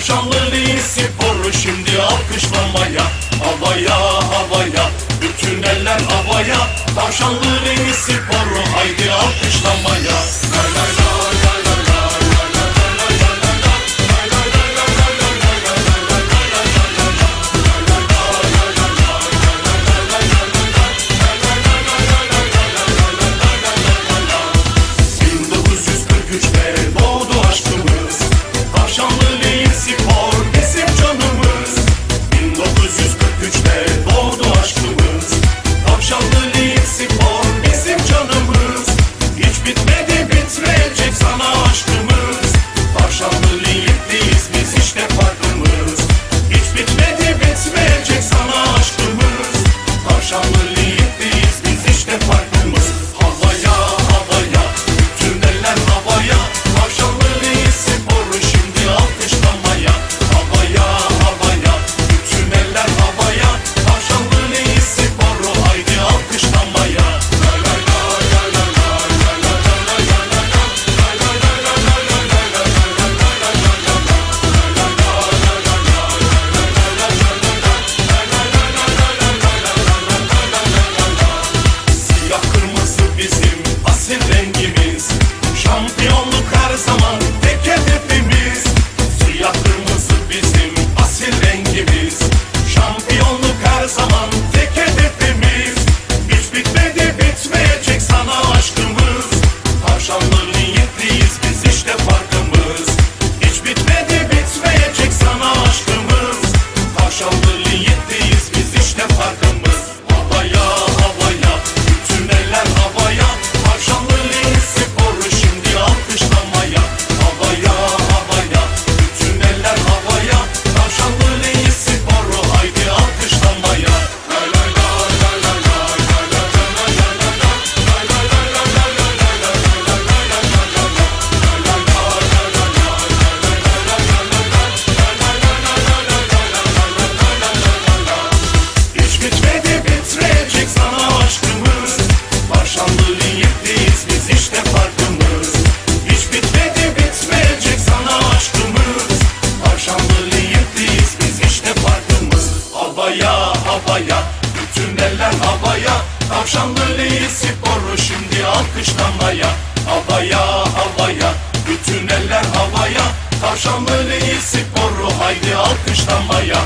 Akşamları sporu şimdi alkışlamaya. Havaya havaya Bütün eller havaya. Tavşanlı sporu haydi alkışlamaya. Böyle her zaman. havaya Bütün eller havaya. Tavşan Lüleyi sporu şimdi alkışlamaya. Havaya havaya Bütün eller havaya. Tavşan Lüleyi sporu haydi alkışlamaya.